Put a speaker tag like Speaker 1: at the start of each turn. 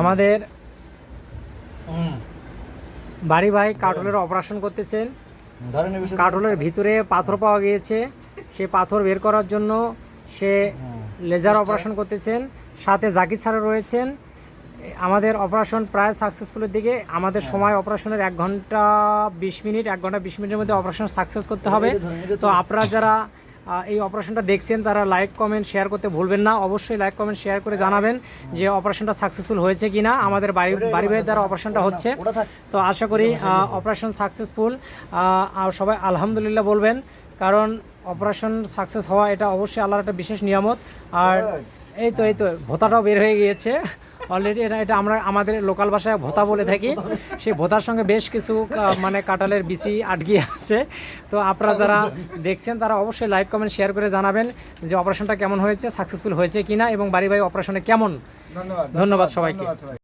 Speaker 1: আমাদের বাড়ি ভাই কাটলের অপারেশন করতেছেন। কাটলের ভিতরে পাথর পাওয়া গিয়েছে। সে পাথর বের করার জন্য সে লেজার অপারেশন করতেছেন। সাথে জাকির স্যারও রয়েছেন। আমাদের অপারেশন প্রায় সাকসেসফুলের দিকে। আমাদের সময় অপারেশনের এক ঘণ্টা বিশ মিনিট এক ঘণ্টা বিশ মিনিটের মধ্যে অপারেশন সাকসেস করতে হবে। তো আপনারা যারা এই অপারেশনটা দেখছেন তারা লাইক কমেন্ট শেয়ার করতে ভুলবেন না। অবশ্যই লাইক কমেন্ট শেয়ার করে জানাবেন যে অপারেশনটা সাকসেসফুল হয়েছে কিনা। আমাদের বাড়ি বাড়ি ভাইয়ের দ্বারা অপারেশনটা হচ্ছে। তো আশা করি অপারেশন সাকসেসফুল সবাই আলহামদুলিল্লাহ বলবেন কারণ অপারেশন সাকসেস হওয়া এটা অবশ্যই আল্লাহর একটা বিশেষ নিয়ামত। আর এই তো এই তো ভোতাটাও বের হয়ে গিয়েছে। অলরেডি এটা এটা আমরা আমাদের লোকাল ভাষায় ভোতা বলে থাকি। সেই ভোতার সঙ্গে বেশ কিছু মানে কাটালের বিসি আটকে আছে। তো আপনারা যারা দেখছেন তারা অবশ্যই লাইভ কমেন্ট শেয়ার করে জানাবেন যে অপারেশনটা কেমন হয়েছে সাকসেসফুল হয়েছে কিনা এবং বাড়ি বাড়ি অপারেশনে কেমন।
Speaker 2: ধন্যবাদ।
Speaker 1: ধন্যবাদ সবাইকে।